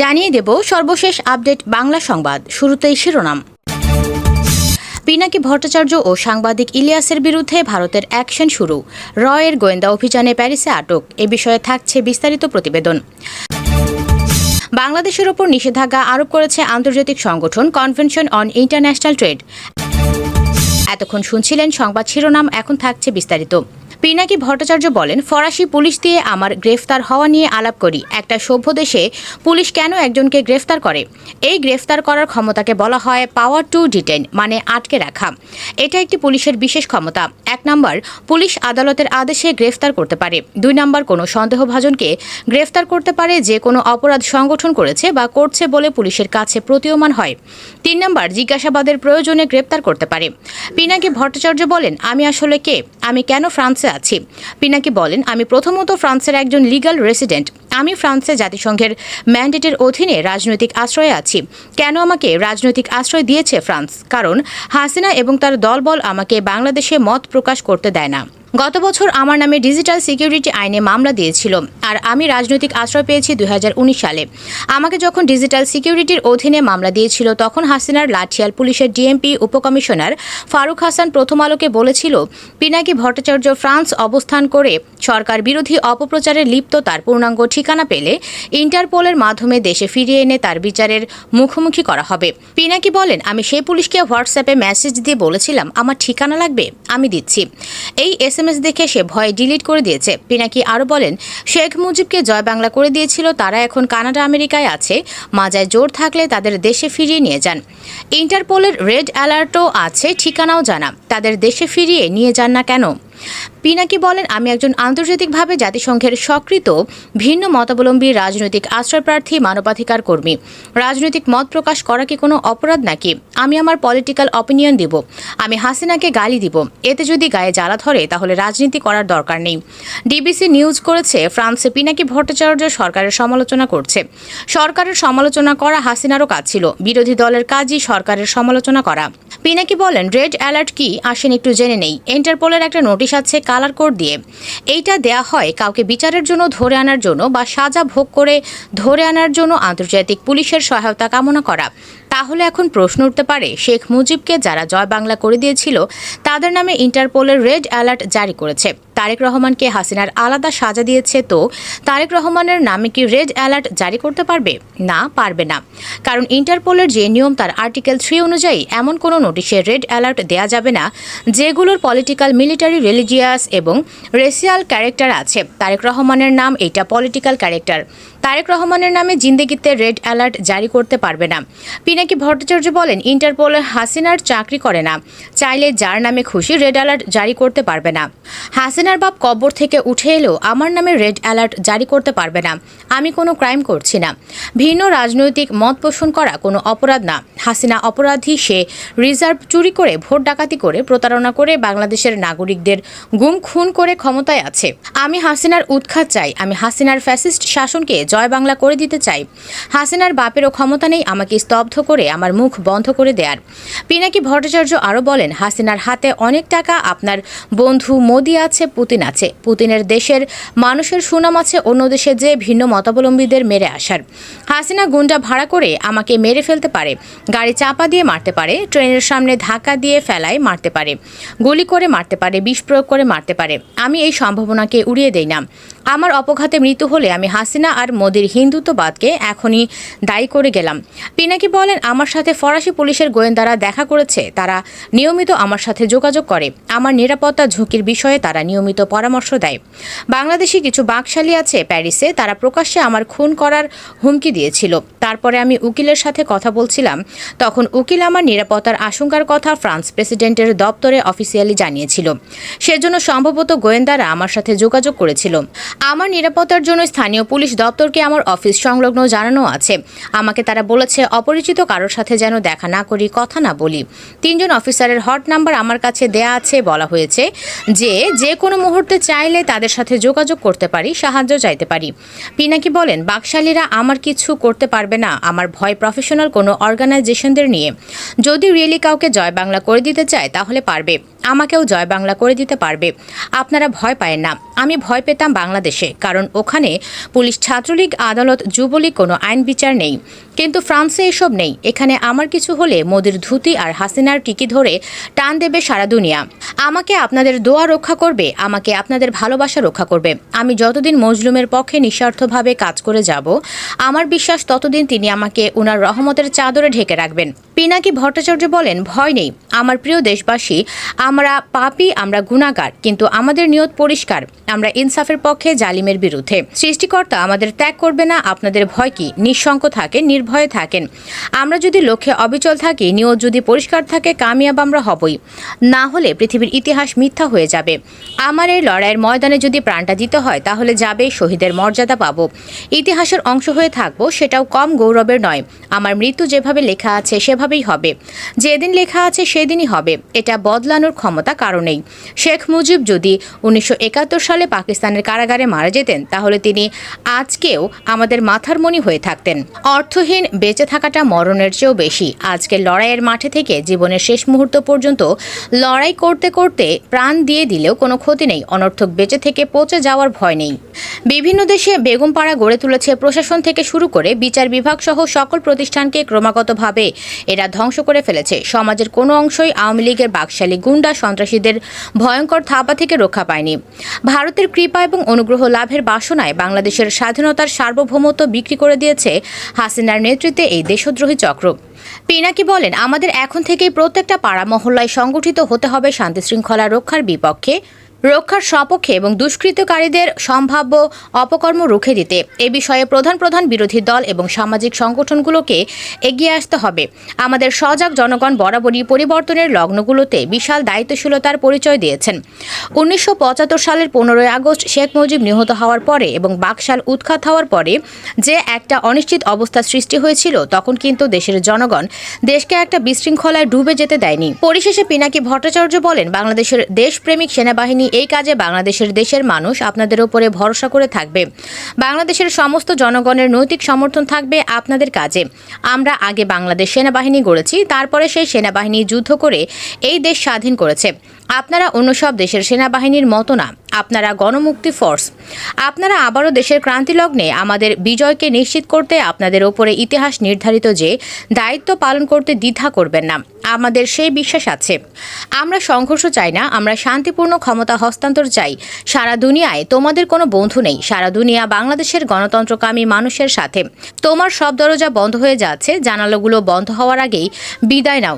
জানিয়ে দেব সর্বশেষ আপডেট বাংলা সংবাদ, শুরুতেই শিরোনাম। পিনাকি ভট্টাচার্য ও সাংবাদিক ইলিয়াসের বিরুদ্ধে ভারতের অ্যাকশন শুরু। রয়ের গোয়েন্দা অভিযানে প্যারিসে আটক, এ বিষয়ে থাকছে বিস্তারিত প্রতিবেদন। বাংলাদেশের ওপর নিষেধাজ্ঞা আরোপ করেছে আন্তর্জাতিক সংগঠন কনভেনশন অন ইন্টারন্যাশনাল ট্রেড। এতক্ষণ শুনছিলেন সংবাদ শিরোনাম, এখন থাকছে বিস্তারিত। পিনাকি ভট্টাচার্য বলেন, ফরাসি পুলিশ দিয়ে আমার গ্রেফতার হওয়া নিয়ে আলাপ করি। একটা সভ্য দেশে পুলিশ কেন একজনকে গ্রেফতার করে? এই গ্রেফতার করার ক্ষমতাকে বলা হয় পাওয়ার টু ডিটেন মানে আটকে রাখা। এটা একটি পুলিশের বিশেষ ক্ষমতা। এক নম্বর, পুলিশ আদালতের আদেশে গ্রেফতার করতে পারে। দুই নম্বর, কোনো সন্দেহভাজনকে গ্রেফতার করতে পারে যে কোনো অপরাধ সংগঠন করেছে বা করছে বলে পুলিশের কাছে প্রতীয়মান হয়। তিন নম্বর, জিজ্ঞাসাবাদের প্রয়োজনে গ্রেপ্তার করতে পারে। পিনাকি ভট্টাচার্য বলেন, আমি আসলে কে? আমি কেন ফ্রান্সে আছি পিনাকি বলেন, আমি প্রথমত ফ্রান্সের একজন লিগাল রেসিডেন্ট আমি ফ্রান্সে জাতিসংঘের ম্যান্ডেটের অধীনে রাজনৈতিক আশ্রয়ে আছি। কেন আমাকে রাজনৈতিক আশ্রয় দিয়েছে ফ্রান্স? কারণ হাসিনা এবং তার দলবল আমাকে বাংলাদেশে মত প্রকাশ করতে দেয় না। গত বছর আমার নামে ডিজিটাল সিকিউরিটি আইনে মামলা দিয়েছিল আর আমি রাজনৈতিক আশ্রয় পেয়েছি দু হাজার উনিশ সালে। আমাকে যখন ডিজিটাল সিকিউরিটির অধীনে মামলা দিয়েছিল, তখন হাসিনার লাঠিয়াল পুলিশের ডিএমপি উপকমিশনার ফারুক হাসান প্রথম আলোকে বলেছিল, পিনাকি ভট্টাচার্য ফ্রান্স অবস্থান করে সরকার বিরোধী অপপ্রচারে লিপ্ত, তার পূর্ণাঙ্গ ঠিকানা পেলে ইন্টারপোলের মাধ্যমে দেশে ফিরিয়ে এনে তার বিচারের মুখোমুখি করা হবে। পিনাকি বলেন, আমি সেই পুলিশকে হোয়াটসঅ্যাপে মেসেজ দিয়ে বলেছিলাম, আমার ঠিকানা লাগবে, আমি দিচ্ছি। এই এস এম এস দেখে সে ভয় ডিলিট করে দিয়েছে। পিনাকি আরও বলেন, শেখ মুজিবকে জয় বাংলা করে দিয়েছিল, তারা এখন কানাডা, আমেরিকায় আছে। মাজায় জোর থাকলে তাদের দেশে ফিরিয়ে নিয়ে যান। ইন্টারপোলের রেড অ্যালার্টও আছে, ঠিকানাও জানা। তাদের দেশে ফিরিয়ে নিয়ে যান না কেন? পিনাকি বলেন, আমি একজন আন্তর্জাতিকভাবে জাতিসংঘের স্বীকৃত ভিন্ন মতাবলম্বী রাজনৈতিক আশ্রয়প্রার্থী, মানবাধিকার কর্মী। রাজনৈতিক মত প্রকাশ করা কি কোনো অপরাধ নাকি? আমি আমার পলিটিক্যাল অপিনিয়ন দিব। আমি হাসিনাকে গালি দিব। এতে যদি গায়ে জ্বালা ধরে, তাহলে রাজনীতি করার দরকার নেই। ডিবিসি নিউজ করেছে, ফ্রান্সে পিনাকি ভট্টাচার্য সরকারের সমালোচনা করছে? সরকারের সমালোচনা করা হাসিনারও কাজ ছিল। বিরোধী দলের কাজই সরকারের সমালোচনা করা। পিনাকি বলেন, রেড অ্যালার্ট কি? আসেন একটু জেনে নেই। ইন্টারপোলের একটা নোটিশ আছে কালার কোড দিয়ে। এইটা দেয়া হয় কাউকে বিচারের জন্য, ধরে আনার জন্য বা সাজা ভোগ করে ধরে আনার জন্য আন্তর্জাতিক পুলিশের সহায়তা কামনা করা। তাহলে এখন প্রশ্ন উঠতে পারে, শেখ মুজিবকে যারা জয় বাংলা করে দিয়েছিল, তাদের নামে ইন্টারপোলের রেড অ্যালার্ট জারি করেছে। তারেক রহমানকে হাসিনার আলাদা সাজা দিয়েছে তো, তারেক রহমানের নামে কি রেড অ্যালার্ট জারি করতে পারবে? না পারবে না। কারণ ইন্টারপোলের যে নিয়ম, তার আর্টিকেল থ্রি অনুযায়ী এমন কোনো নোটিশে রেড অ্যালার্ট দেয়া যাবে না, যেগুলোর পলিটিক্যাল, মিলিটারি, রিলিজিয়াস এবং রেসিয়াল ক্যারেক্টার আছে। তারেক রহমানের নাম এটা পলিটিক্যাল ক্যারেক্টার। তারেক রহমানের নামে জিন্দেগিতে রেড অ্যালার্ট জারি করতে পারবে না। পিনাকি ভট্টাচার্য বলেন, ইন্টারপোল হাসিনার চাকরি করে না। চাইলে যার নামে খুশি রেড অ্যালার্ট জারি করতে পারবে না। হাসিনার বাপ কবর থেকে উঠে এলেও আমার নামে রেড অ্যালার্ট জারি করতে পারবে না। আমি কোনো ক্রাইম করছি না। ভিন্ন রাজনৈতিক মত পোষণ করা কোনো অপরাধ না। হাসিনা অপরাধী, সে রিজার্ভ চুরি করে, ভোট ডাকাতি করে, প্রতারণা করে বাংলাদেশের নাগরিকদের গুম খুন করে ক্ষমতায় আছে। আমি হাসিনার উৎখাত চাই। আমি হাসিনার ফ্যাসিস্ট শাসনকে জয় বাংলা করে দিতে চাই। হাসিনার বাপেরও ক্ষমতা নেই আমাকে স্তব্ধ করে, আমার মুখ বন্ধ করে দেয়ার। পিনাকি ভট্টাচার্য আরও বলেন, হাসিনার হাতে অনেক টাকা, আপনার বন্ধু মোদি আছে, পুতিন আছে। পুতিনের দেশের মানুষের সুনাম আছে, অন্য দেশে যে ভিন্ন মতাবলম্বীদের মেরে আসার। হাসিনা গুন্ডা ভাড়া করে আমাকে মেরে ফেলতে পারে, গাড়ি চাপা দিয়ে মারতে পারে, ট্রেনের সামনে ধাক্কা দিয়ে ফেলায় মারতে পারে, গুলি করে মারতে পারে, বিষ প্রয়োগ করে মারতে পারে। আমি এই সম্ভাবনাকে উড়িয়ে দেই না। আমার অপঘাতে মৃত্যু হলে আমি হাসিনা আর মোদির হিন্দুত্ববাদকে এখনই দায়ী করে গেলাম। পিনাকি বলেন, আমার সাথে ফরাসি পুলিশের গোয়েন্দারা দেখা করেছে, তারা নিয়মিত আমার সাথে যোগাযোগ করে। আমার নিরাপত্তা ঝুঁকির বিষয়ে তারা নিয়মিত পরামর্শ দেয়। বাংলাদেশি কিছু বাকশালী আছে প্যারিসে, তারা প্রকাশ্যে আমার খুন করার হুমকি দিয়েছিল। তারপরে আমি উকিলের সাথে কথা বলছিলাম। তখন উকিল আমার নিরাপত্তার আশঙ্কার কথা ফ্রান্স প্রেসিডেন্টের দপ্তরে অফিসিয়ালি জানিয়েছিল। সেজন্য সম্ভবত গোয়েন্দারা আমার সাথে যোগাযোগ করেছিল। আমার নিরাপত্তার জন্য স্থানীয় পুলিশ দপ্তরকে আমার অফিস সংলগ্ন জানানো আছে। আমাকে তারা বলেছে, অপরিচিত কারোর সাথে যেন দেখা না করি, কথা না বলি। তিনজন অফিসারের হট নাম্বার আমার কাছে দেয়া আছে, বলা হয়েছে যে যে কোনো মুহূর্তে চাইলে তাদের সাথে যোগাযোগ করতে পারি, সাহায্য চাইতে পারি। পিনাকি বলেন, বাকশালীরা আমার কিছু করতে পারবে না, আমার ভয় প্রফেশনাল কোনো অর্গানাইজেশনদের নিয়ে। যদি রিয়েলি কাউকে জয় বাংলা করে দিতে চায়, তাহলে পারবে। আমাকেও জয় বাংলা করে দিতে পারবে। আপনারা ভয় পায় না। আমি ভয় পেতাম বাংলাদেশে, কারণ ওখানে পুলিশ ছাত্রলীগ, আদালত, যুবলীগ কোনো আইন বিচার নেই। কিন্তু ফ্রান্সে এসব নেই। এখানে আমার কিছু হলে মোদির ধুতি আর হাসিনার টিকি ধরে টান দেবে সারা দুনিয়া। আমাকে আপনাদের দোয়া রক্ষা করবে, আমাকে আপনাদের ভালোবাসা রক্ষা করবে। আমি যতদিন মজলুমের পক্ষে নিঃস্বার্থভাবে কাজ করে যাব, আমার বিশ্বাস ততদিন তিনি আমাকে উনার রহমতের চাদরে ঢেকে রাখবেন। পিনাকি ভট্টাচার্য বলেন, ভয় নেই। আমার প্রিয় দেশবাসী, আমরা পাপি, আমরা গুণাগার, কিন্তু আমাদের নিয়ত পরিষ্কার। আমরা ইনসাফের পক্ষে জালিমের বিরুদ্ধে। সৃষ্টিকর্তা আমাদের ত্যাগ করবে না, আপনাদের ভয় কি? নিঃশঙ্ক থাকেন নির্ভয়ে থাকেন। আমরা যদি লক্ষ্যে অবিচল থাকি, নিয়ত যদি পরিষ্কার থাকে, কামিয়াব আমরা হবই। না হলে পৃথিবীর ইতিহাস মিথ্যা হয়ে যাবে। আমার এই লড়াইয়ের ময়দানে যদি প্রাণটা দিতে হয়, তাহলে যাবে শহীদের মর্যাদা পাব। ইতিহাসের অংশ হয়ে থাকব, সেটাও কম গৌরবের নয়। আমার মৃত্যু যেভাবে লেখা আছে, সেভাবেই হবে। যেদিন লেখা আছে, সেদিনই হবে। এটা বদলানোর ক্ষমতা কারণেই শেখ মুজিব যদি উনিশশো একাত্তর সালে পাকিস্তানের কারাগারে মারা যেতেন, তাহলে তিনি আজকেও আমাদের মাথার মণি হয়ে থাকতেন। অর্থহীন বেঁচে থাকাটা মরণের চেয়েও বেশি। আজকের লড়াইয়ের মাঠে থেকে জীবনের শেষ মুহূর্ত পর্যন্ত লড়াই করতে করতে প্রাণ দিয়ে দিলেও কোনো ক্ষতি নেই। অনর্থক বেঁচে থেকে পচে যাওয়ার ভয় নেই। বিভিন্ন দেশে বেগমপাড়া গড়ে তুলেছে প্রশাসন থেকে শুরু করে বিচার বিভাগ সহ সকল প্রতিষ্ঠানকে ক্রমাগতভাবে এরা ধ্বংস করে ফেলেছে। সমাজের কোনো অংশই আওয়ামী লীগের বাকশালী গুন্ডা সন্ত্রাসীদের ভয়ঙ্কর থাপা থেকে রক্ষা পায়নি। ভারতের কৃপা এবং অনুগ্রহ লাভের বাসনায় বাংলাদেশের স্বাধীনতার সার্বভৌমত্ব বিক্রি করে দিয়েছে হাসিনার নেতৃত্বে এই দেশদ্রোহী চক্র। পিনাকি বলেন, আমাদের এখন থেকেই প্রত্যেকটা পাড়া মহল্লায় সংগঠিত হতে হবে শান্তি শৃঙ্খলা রক্ষার বিপক্ষে। রক্ষার সপক্ষে এবং দুষ্কৃতকারীদের সম্ভাব্য অপকর্ম রুখে দিতে। এ বিষয়ে প্রধান প্রধান বিরোধী দল এবং সামাজিক সংগঠনগুলোকে এগিয়ে আসতে হবে। আমাদের সজাগ জনগণ বরাবরই পরিবর্তনের লগ্নগুলোতে বিশাল দায়িত্বশীলতার পরিচয় দিয়েছেন। উনিশশো পঁচাত্তর সালের পনেরোই আগস্ট শেখ মুজিব নিহত হওয়ার পরে এবং বাকশাল উৎখাত হওয়ার পরে যে একটা অনিশ্চিত অবস্থা সৃষ্টি হয়েছিল, তখন কিন্তু দেশের জনগণ দেশকে একটা বিশৃঙ্খলায় ডুবে যেতে দেয়নি। পরিশেষে পিনাকি ভট্টাচার্য বলেন, বাংলাদেশের দেশপ্রেমিক সেনাবাহিনী এই কাজে বাংলাদেশের দেশের মানুষ আপনাদের উপরে ভরসা করে থাকবে। বাংলাদেশের সমস্ত জনগণের নৈতিক সমর্থন থাকবে আপনাদের কাজে। আমরা আগে বাংলাদেশ সেনাবাহিনী গড়েছি, তারপরে সেই সেনাবাহিনী যুদ্ধ করে এই দেশ স্বাধীন করেছে। আপনারা অন্য সব দেশের সেনাবাহিনীর মতো না। আপনারা গণমুক্তি ফোর্স। আপনারা আবারও দেশের ক্রান্তিলগ্নে আমাদের বিজয়কে নিশ্চিত করতে আপনাদের ওপরে ইতিহাস নির্ধারিত যে, দায়িত্ব পালন করতে দ্বিধা করবেন না। আমাদের সেই বিশ্বাস আছে। আমরা সংঘর্ষ চাই না, আমরা শান্তিপূর্ণ ক্ষমতা হস্তান্তর চাই। সারা দুনিয়ায় তোমাদের কোনো বন্ধু নেই, সারা দুনিয়া বাংলাদেশের গণতন্ত্রকামী মানুষের সাথে। তোমার সব দরজা বন্ধ হয়ে যাচ্ছে, জানালাগুলো বন্ধ হওয়ার আগেই বিদায় নাও